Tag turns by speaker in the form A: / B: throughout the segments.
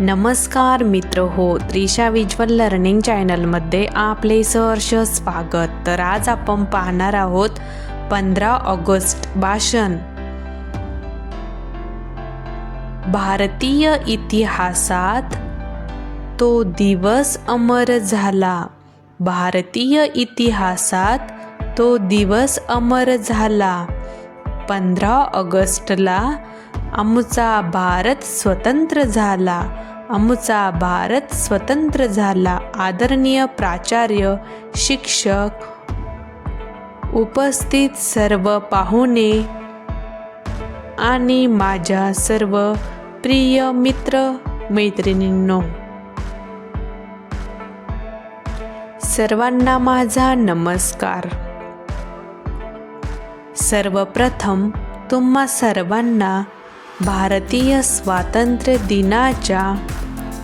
A: नमस्कार मित्र हो त्रिशा विज्वल लर्निंग चॅनलमध्ये आपले सहर्ष स्वागत. तर आज आपण पाहणार आहोत पंधरा ऑगस्ट भाषण. भारतीय इतिहासात तो दिवस अमर झाला. भारतीय इतिहासात तो दिवस अमर झाला. पंधरा ऑगस्टला आमचा भारत स्वतंत्र झाला. आमचा भारत स्वतंत्र झाला. आदरणीय प्राचार्य शिक्षक उपस्थित सर्व पाहुणे आणि माझ्या सर्व प्रिय मित्र मैत्रिणींनो सर्वांना माझा नमस्कार. सर्वप्रथम तुम्हा सर्वांना भारतीय स्वातंत्र्य दिनाच्या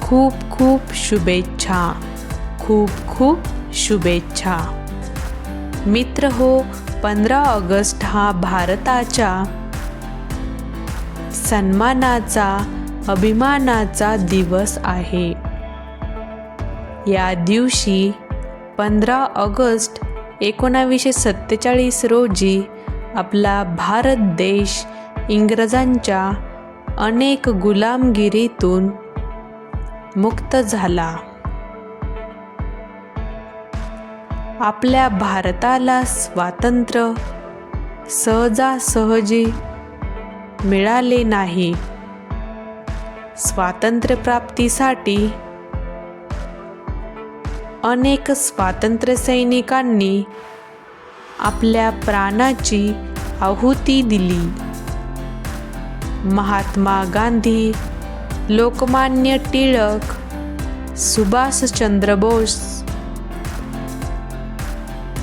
A: खूप खूप शुभेच्छा. खूप खूप शुभेच्छा. मित्र हो पंधरा ऑगस्ट हा भारताच्या सन्मानाचा अभिमानाचा दिवस आहे. या दिवशी पंधरा ऑगस्ट एकोणावीसशे सत्तेचाळीस रोजी आपला भारत देश इंग्रजांच्या अनेक गुलामगिरीतून मुक्त झाला. आपल्या भारताला स्वातंत्र्य सहजासहजी मिळाले नाही. स्वातंत्र्यप्राप्तीसाठी अनेक स्वातंत्र्यसैनिकांनी आपल्या प्राणाची आहुती दिली. महात्मा गांधी लोकमान्य टिळक सुभाषचंद्र बोस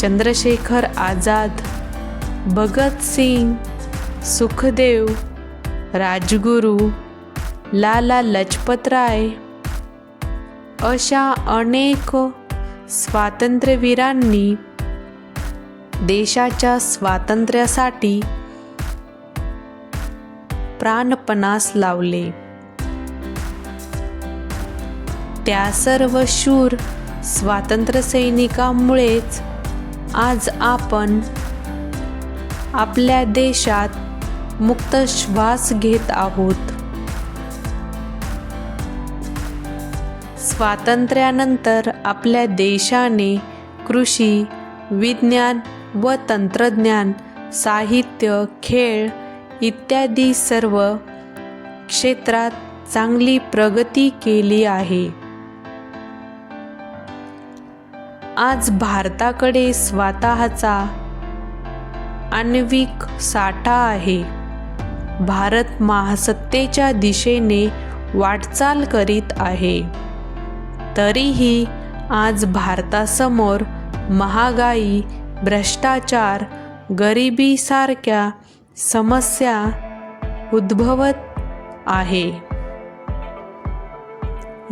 A: चंद्रशेखर आझाद भगतसिंग सुखदेव राजगुरू लाला लजपतराय अशा अनेक स्वातंत्र्यवीरांनी देशाच्या स्वातंत्र्यासाठी प्राणपणास लावले. त्या सर्व शूर स्वातंत्र्यसैनिकांमुळेच आज आपण आपल्या देशात मुक्त श्वास घेत आहोत. स्वातंत्र्यानंतर आपल्या देशाने कृषी विज्ञान व तंत्रज्ञान साहित्य खेळ इत्यादी सर्व क्षेत्रात चांगली प्रगती केली आहे. आज भारताकडे स्वतःचा आण्विक साठा आहे. भारत महासत्तेच्या दिशेने वाटचाल करीत आहे. तरीही आज भारतासमोर महागाई भ्रष्टाचार गरिबीसारख्या समस्या उद्भवत आहे.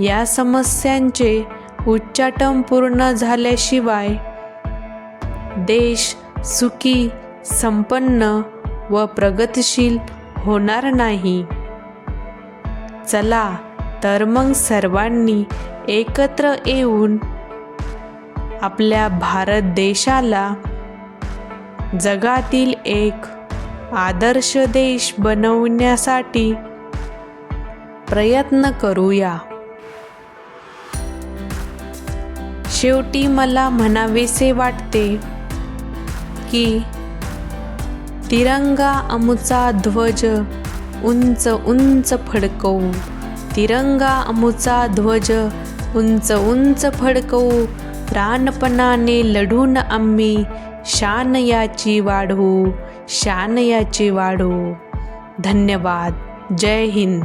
A: या समस्यांचे उच्चाटन पूर्ण झाल्याशिवाय देश सुखी संपन्न व प्रगतशील होणार नाही. चला तर मग सर्वांनी एकत्र येऊन आपल्या भारत देशाला जगातील एक आदर्श देश बनवण्यासाठी प्रयत्न करूया. शेवटी मला म्हणावेसे वाटते की तिरंगा अमुचा ध्वज उंच उंच फडकवू. तिरंगा अमुचा ध्वज उंच उंच फडकवू. प्राणपणाने लढून आम्ही शान याची वाढवू शान याची वाढू धन्यवाद. जय हिंद.